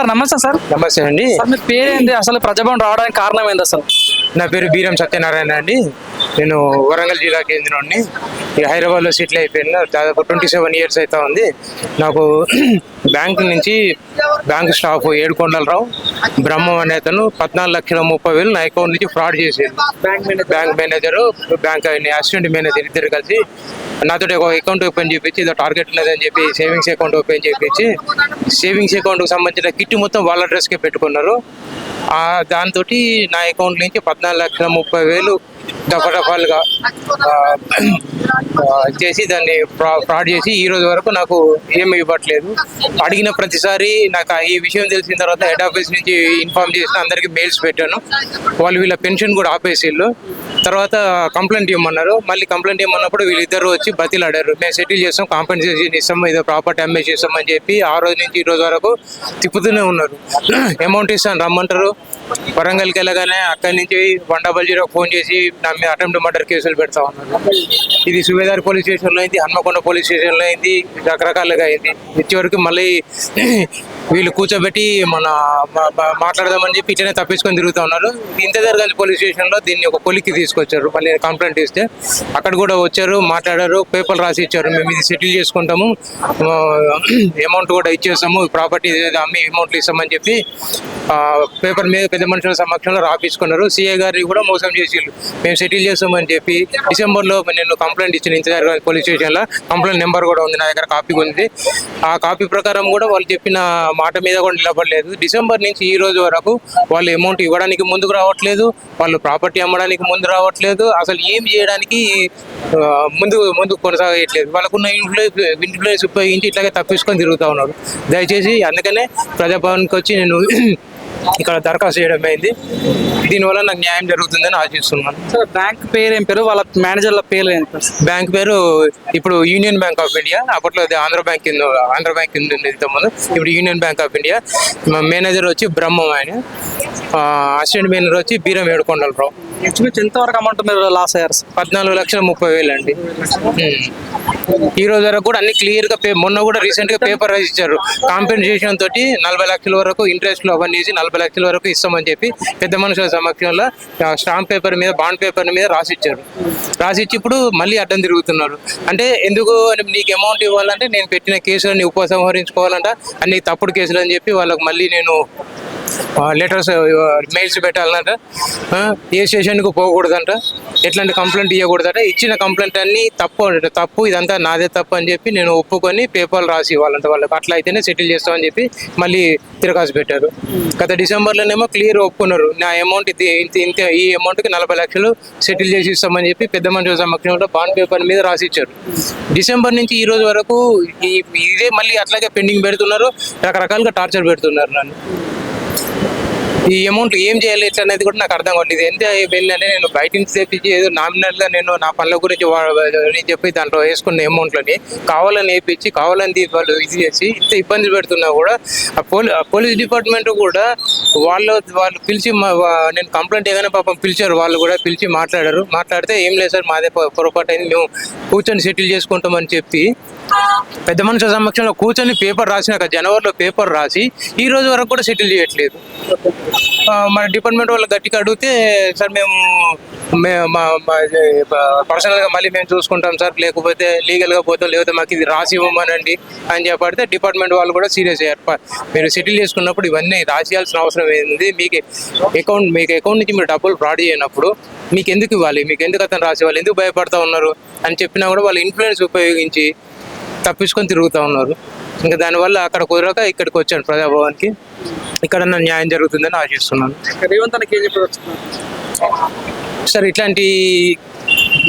Sir నమస్తే sir. నమస్తే అండి. సార్ మీ పేరేంటి? అసలు ప్రజాభవన్ రావడానికి కారణం ఏంది అసలు? నా పేరు బీరం సత్యనారాయణ అండి. నేను వరంగల్ జిల్లా కేంద్రాన్ని హైదరాబాద్లో సెటిల్ అయిపోయిన దాదాపు ట్వంటీ సెవెన్ ఇయర్స్ అవుతా ఉంది. నాకు బ్యాంక్ నుంచి బ్యాంక్ స్టాఫ్ ఏడుకొండలరావు బ్రహ్మం అనే అతను పద్నాలుగు లక్షల ముప్పై వేలు నా అకౌంట్ నుంచి ఫ్రాడ్ చేసేది bank manager bank manager bank assistant manager ఇద్దరు కలిసి నాతో ఒక అకౌంట్ ఓపెన్ చేపించి ఇదో టార్గెట్ ఉన్నదని చెప్పి సేవింగ్స్ అకౌంట్ ఓపెన్ చేపించి సేవింగ్స్ అకౌంట్కి సంబంధించిన కిట్ మొత్తం వాళ్ళ అడ్రస్కే పెట్టుకున్నారు. దాంతో నా అకౌంట్ నుంచి పద్నాలుగు లక్షల ముప్పై వేలు దఫాలుగా చేసి దాన్ని ఫ్రాడ్ చేసి ఈ రోజు వరకు నాకు ఏమి ఇవ్వట్లేదు. అడిగిన ప్రతిసారి నాకు ఈ విషయం తెలిసిన తర్వాత హెడ్ ఆఫీస్ నుంచి ఇన్ఫార్మ్ చేసిన అందరికి మెయిల్స్ పెట్టాను. వాళ్ళు వీళ్ళ పెన్షన్ కూడా ఆపేసిళ్ళు. తర్వాత కంప్లైంట్ ఇవ్వమన్నారు. మళ్ళీ కంప్లైంట్ ఇవ్వమన్నప్పుడు వీళ్ళిద్దరు వచ్చి బతిలాడారు. మేము సెటిల్ చేస్తాం కాంపెన్సేషన్ ఇస్తాం ఏదో ప్రాపర్ డ్యామేజ్ చేస్తామని చెప్పి ఆ రోజు నుంచి ఈ రోజు వరకు తిప్పుతూనే ఉన్నారు. అమౌంట్ ఇస్తాను రమ్మంటారు. వరంగల్కి వెళ్ళగానే అక్కడి నుంచి వన్ డబల్ జీరో ఫోన్ చేసి నా మీద అటెంప్ట్ మర్డర్ కేసులు పెడతా ఉన్నారు. ఇది సుబేదార్ పోలీస్ స్టేషన్లో అయింది హన్మకొండ పోలీస్ స్టేషన్లో అయింది రకరకాలుగా అయింది. ఇచ్చేవరకు మళ్ళీ వీళ్ళు కూర్చోబెట్టి మన మా- మాట్లాడదామని చెప్పి ఇట్లనే తప్పించుకొని తిరుగుతూ ఉన్నారు. ఇంత జరగాలి పోలీస్ స్టేషన్లో దీన్ని ఒక కొలిక్కి తీసుకొచ్చారు. మళ్ళీ కంప్లైంట్ ఇస్తే అక్కడ కూడా వచ్చారు మాట్లాడారు పేపర్లు రాసి ఇచ్చారు. మేము ఇది సెటిల్ చేసుకుంటాము. అమౌంట్ కూడా ఇచ్చేస్తాము. ప్రాపర్టీ అమ్మి అమౌంట్లు ఇస్తామని చెప్పి పేపర్ మీద పెద్ద మనుషుల సమక్షంలో రాపించుకున్నారు సీఏ గారిని కూడా మోసం చేసిళ్ళు. మేము సెటిల్ చేస్తామని చెప్పి డిసెంబర్లో నేను కంప్లైంట్ ఇచ్చిన ఇంతజార్ పోలీస్ స్టేషన్లో కంప్లైంట్ నెంబర్ కూడా ఉంది నా దగ్గర కాపీ ఉంది. ఆ కాపీ ప్రకారం కూడా వాళ్ళు చెప్పిన మాట మీద కూడా నిలబడలేదు. డిసెంబర్ నుంచి ఈ రోజు వరకు వాళ్ళు అమౌంట్ ఇవ్వడానికి ముందుకు రావట్లేదు. వాళ్ళు ప్రాపర్టీ అమ్మడానికి ముందు రావట్లేదు. అసలు ఏం చేయడానికి ముందు ముందు కొనసాగట్లేదు వాళ్ళకున్న ఇన్ఫ్లుయెన్స్ ఇన్ఫ్లుయెన్స్ ఉపయోగించి ఇట్లాగే తప్పించుకొని తిరుగుతూ ఉన్నారు. దయచేసి అందుకనే ప్రజాభవన్కి వచ్చి నేను ఇక్కడ దరఖాస్తు చేయడం అయింది. దీనివల్ల నాకు న్యాయం జరుగుతుందని ఆశిస్తున్నాను. సార్ బ్యాంక్ పేరు ఏం పేరు? వాళ్ళ మేనేజర్ల పేరు ఏం పేరు? బ్యాంక్ పేరు ఇప్పుడు యూనియన్ బ్యాంక్ ఆఫ్ ఇండియా అప్పట్లో అది ఆంధ్ర బ్యాంక్ కింద ఆంధ్ర బ్యాంక్ కింద ఉండేది ఇంతకుముందు. ఇప్పుడు Union Bank of India manager వచ్చి బ్రహ్మం ఆయన. అసిస్టెంట్ మేనేజర్ వచ్చి బీరం ఏడుకొండలరావు. ఇంచుమించు ఎంతవరకు అమౌంట్ మీరు లాస్ అయ్యారు పద్నాలుగు లక్షల ముప్పై వేలు అండి. ఉమ్. ఈ రోజు వరకు కూడా అన్ని క్లియర్గా పే- మొన్న కూడా రీసెంట్గా పేపర్ రాసి ఇచ్చారు. కాంపెన్సేషన్ తోటి నలభై లక్షల వరకు ఇంట్రెస్ట్లో అవన్నీ వేసి నలభై లక్షల వరకు ఇస్తామని చెప్పి పెద్ద మనుషుల సమక్షంలో స్టాంప్ పేపర్ మీద బాండ్ పేపర్ మీద రాసి ఇచ్చారు. రాసి ఇచ్చి ఇప్పుడు మళ్ళీ అడ్డం తిరుగుతున్నారు. అంటే ఎందుకు నీకు అమౌంట్ ఇవ్వాలంటే నేను పెట్టిన కేసులని ఉపసంహరించుకోవాలంట. అన్ని తప్పుడు కేసులు అని చెప్పి వాళ్ళకి మళ్ళీ నేను లెటర్స్ మెయిల్స్ పెట్టాలంట. ఏ స్టేషన్కి పోకూడదంట. ఎట్లాంటి కంప్లైంట్ ఇవ్వకూడదంట ఇచ్చిన కంప్లైంట్ అన్ని తప్పు తప్పు ఇదంతా నాదే తప్పు అని చెప్పి నేను ఒప్పుకొని పేపర్లు రాసి ఇవ్వాలంట. వాళ్ళకి అట్లా అయితేనే సెటిల్ చేస్తామని చెప్పి మళ్ళీ తిరగాసు పెట్టారు. గత డిసెంబర్లోనేమో క్లియర్ ఒప్పుకున్నారు. నా అమౌంట్ ఇది ఇంత ఇంత ఈ అమౌంట్కి నలభై లక్షలు సెటిల్ చేసి ఇస్తామని చెప్పి పెద్ద మనుషుల సమక్షంలో బాండ్ పేపర్ మీద రాసి ఇచ్చారు. డిసెంబర్ నుంచి ఈ రోజు వరకు ఈ ఇదే మళ్ళీ అట్లాగే పెండింగ్ పెడుతున్నారు. రకరకాలుగా టార్చర్ పెడుతున్నారు నన్ను. ఈ అమౌంట్ ఏం చేయాలి ఎట్లా అనేది కూడా నాకు అర్థం కావట్లేదు. ఎంత వెళ్ళంటే నేను బయట నుంచి తెప్పించి ఏదో నామినల్గా నేను నా పనుల గురించి చెప్పి దాంట్లో వేసుకున్న అమౌంట్లని కావాలని వేయించి కావాలని వాళ్ళు ఇది చేసి ఇంత ఇబ్బందులు పెడుతున్నా కూడా ఆ పోలీ ఆ పోలీస్ డిపార్ట్మెంట్ కూడా వాళ్ళు వాళ్ళు పిలిచి మా- నేను కంప్లైంట్ ఏదైనా పాపం పిలిచారు వాళ్ళు కూడా పిలిచి మాట్లాడారు. మాట్లాడితే ఏం లేదు సార్ మాదే పొరపాటు అయింది మేము కూర్చొని సెటిల్ చేసుకుంటామని చెప్పి పెద్ద మనుషుల సమక్షంలో కూర్చొని పేపర్ రాసినాక జనవరిలో పేపర్ రాసి ఈ రోజు వరకు కూడా సెటిల్ చేయట్లేదు. మన డిపార్ట్మెంట్ వాళ్ళు గట్టిగా అడిగితే సార్ మేము మే- మా పర్సనల్గా మళ్ళీ మేము చూసుకుంటాం సార్ లేకపోతే లీగల్గా పోతాం లేకపోతే మాకు ఇది రాసి ఇవ్వమనండి అని చెప్పడితే డిపార్ట్మెంట్ వాళ్ళు కూడా సీరియస్ అయ్యారు. మీరు సెటిల్ చేసుకున్నప్పుడు ఇవన్నీ రాసియాల్సిన అవసరం ఏంది? మీకు అకౌంట్ మీకు అకౌంట్ నుంచి మీరు డబ్బులు ఫ్రాడ్ చేయనప్పుడు మీకు ఎందుకు ఇవ్వాలి? మీకు ఎందుకు అతను రాసి వాళ్ళు ఎందుకు భయపడతా ఉన్నారు? అని చెప్పినా కూడా వాళ్ళు ఇన్ఫ్లుయెన్స్ ఉపయోగించి తప్పించుకొని తిరుగుతూ ఉన్నారు. ఇంకా దానివల్ల అక్కడ కుదరక ఇక్కడికి వచ్చాను ప్రజాభవన్కి. ఇక్కడ నా న్యాయం జరుగుతుందని ఆశిస్తున్నాను. రేవంత్ సార్ ఇట్లాంటి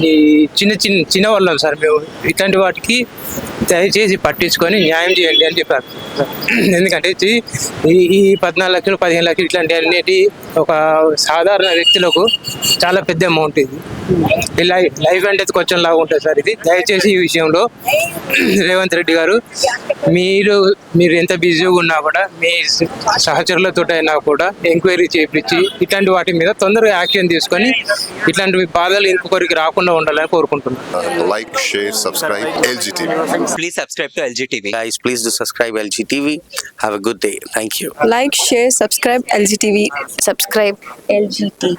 ఈ చిన్న చిన్న చిన్న వాళ్ళం సార్ మేము. ఇట్లాంటి వాటికి దయచేసి పట్టించుకొని న్యాయం చేయండి అని చెప్పారు. ఎందుకంటే ఈ ఈ పద్నాలుగు లక్షలు పదిహేను లక్షలు ఇట్లాంటి అనేటి ఒక సాధారణ వ్యక్తులకు చాలా పెద్ద అమౌంట్ ఇది. Life life and death question లాగా ఉంటుంది సార్ ఇది. దయచేసి ఈ విషయంలో రేవంత్ రెడ్డి గారు మీరు మీరు ఎంత బిజీగా ఉన్నా కూడా మీ సహచరులతో అయినా కూడా ఎంక్వైరీ చేపించి ఇట్లాంటి వాటి మీద తొందరగా యాక్షన్ తీసుకొని ఇట్లాంటి బాధలు ఇంకొకరికి రాకుండా తప్పకుండా ఉండాలని కోరుకుంటున్నాను like, share, subscribe. LGTV. Please subscribe to LG TV. Guys, please do subscribe LG TV. Have a good day. Thank you. like, share, subscribe LGTV. Subscribe LGTV.